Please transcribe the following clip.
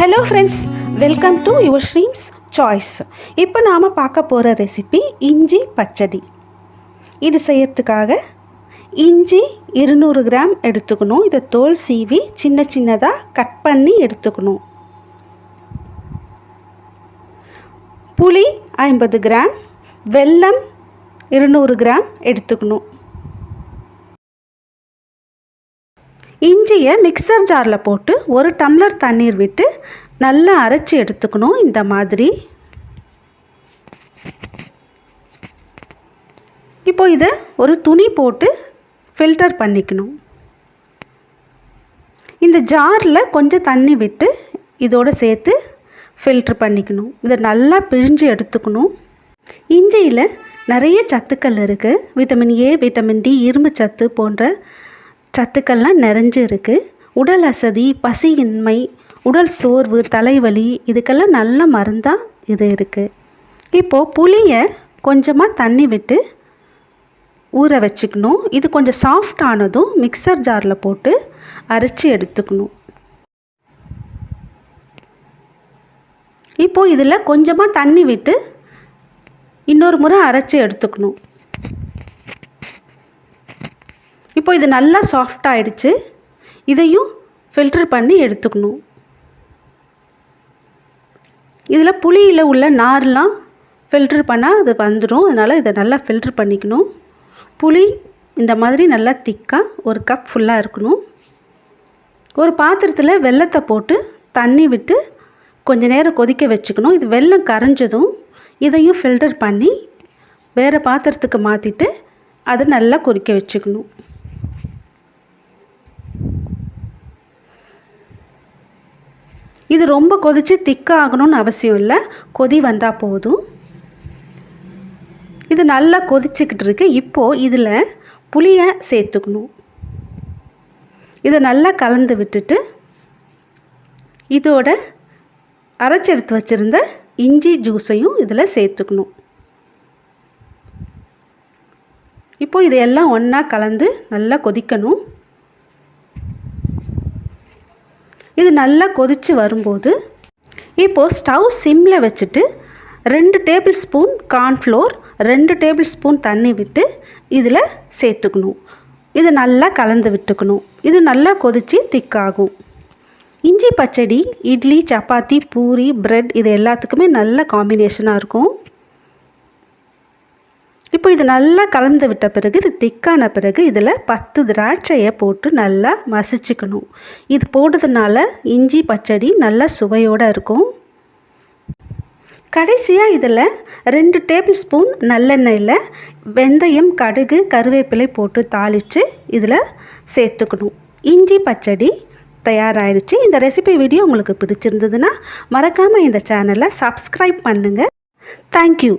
Hello friends welcome to your streams choice இப்போ நாம் பார்க்க போகிற ரெசிபி இஞ்சி பச்சடி. இது செய்யறதுக்காக இஞ்சி இருநூறு கிராம் எடுத்துக்கணும். இதை தோல் சீவி சின்ன சின்னதாக கட் பண்ணி எடுத்துக்கணும். புளி ஐம்பது கிராம். வெல்லம் இருநூறு கிராம் எடுத்துக்கணும். இஞ்சியை மிக்சர் ஜாரில் போட்டு ஒரு டம்ளர் தண்ணீர் விட்டு நல்லா அரைச்சி எடுத்துக்கணும் இந்த மாதிரி. இப்போ இதை ஒரு துணி போட்டு ஃபில்டர் பண்ணிக்கணும். இந்த ஜாரில் கொஞ்சம் தண்ணி விட்டு இதோடு சேர்த்து ஃபில்ட்ரு பண்ணிக்கணும். இதை நல்லா பிழிஞ்சு எடுத்துக்கணும். இஞ்சியில் நிறைய சத்துக்கள் இருக்குது விட்டமின் ஏ விட்டமின் டி இரும்பு சத்து போன்ற சத்துக்கள்லாம் நிறைஞ்சு இருக்குது உடல் அசதி பசியின்மை உடல் சோர்வு தலைவலி இதுக்கெல்லாம் நல்ல மருந்தாக இது இருக்குது இப்போது புளியை கொஞ்சமாக தண்ணி விட்டு ஊற வச்சுக்கணும். இது கொஞ்சம் சாஃப்ட் ஆனதும் மிக்சர் ஜாரில் போட்டு அரைச்சி எடுத்துக்கணும். இப்போது இதில் கொஞ்சமாக தண்ணி விட்டு இன்னொரு முறை அரைச்சி எடுத்துக்கணும். இப்போ இது நல்லா சாஃப்ட் ஆயிடுச்சு. இதையும் ஃபில்டர் பண்ணி எடுத்துக்கணும். இதில் புளியில் உள்ள நார்லாம் ஃபில்ட்ரு பண்ணால் அது வந்துடும் அதனால் இதை நல்லா ஃபில்ட்ரு பண்ணிக்கணும். புளி இந்த மாதிரி நல்லா திக்காக ஒரு கப் ஃபுல்லாக இருக்கணும். ஒரு பாத்திரத்தில் வெள்ளத்தை போட்டு தண்ணி விட்டு கொஞ்சம் நேரம் கொதிக்க வச்சுக்கணும். இது வெள்ளம் கரைஞ்சதும் இதையும் ஃபில்டர் பண்ணி வேறு பாத்திரத்துக்கு மாற்றிட்டு அதை நல்லா கொதிக்க வச்சுக்கணும். இது ரொம்ப கொதித்து திக்காகணும்னு அவசியம் இல்லை. கொதி வந்தால் போதும். இது நல்லா கொதிச்சுக்கிட்டு இருக்கு. இப்போது இதில் புளியை சேர்த்துக்கணும். இதை நல்லா கலந்து விட்டுட்டு இதோட அரைச்செடுத்து வச்சுருந்த இஞ்சி ஜூஸையும் இதில் சேர்த்துக்கணும். இப்போது இதையெல்லாம் ஒன்றா கலந்து நல்லா கொதிக்கணும். இது நல்லா கொதித்து வரும்போது இப்போது ஸ்டவ் சிம்மில் வச்சுட்டு ரெண்டு டேபிள் ஸ்பூன் கார்ன்ஃப்ளோர் ரெண்டு டேபிள் ஸ்பூன் தண்ணி விட்டு இதில் சேர்த்துக்கணும். இது நல்லா கலந்து விட்டுக்கணும். இது நல்லா கொதித்து திக்காகும் இஞ்சி பச்சடி இட்லி சப்பாத்தி பூரி ப்ரெட் இது எல்லாத்துக்குமே நல்ல காம்பினேஷனாக இருக்கும். இப்போ இது நல்லா கலந்து விட்ட பிறகு இது திக்கான பிறகு இதில் பத்து திராட்சையை போட்டு நல்லா மசிச்சுக்கணும். இது போடுறதுனால இஞ்சி பச்சடி நல்லா சுவையோடு இருக்கும். கடைசியாக இதில் ரெண்டு டேபிள் ஸ்பூன் நல்லெண்ணெயில் வெந்தயம் கடுகு கருவேப்பிலை போட்டு தாளித்து இதில் சேர்த்துக்கணும். இஞ்சி பச்சடி தயாராகிடுச்சு இந்த ரெசிபி வீடியோ உங்களுக்கு பிடிச்சிருந்ததுன்னா மறக்காமல் இந்த சேனலை சப்ஸ்கிரைப் பண்ணுங்கள் தேங்க்யூ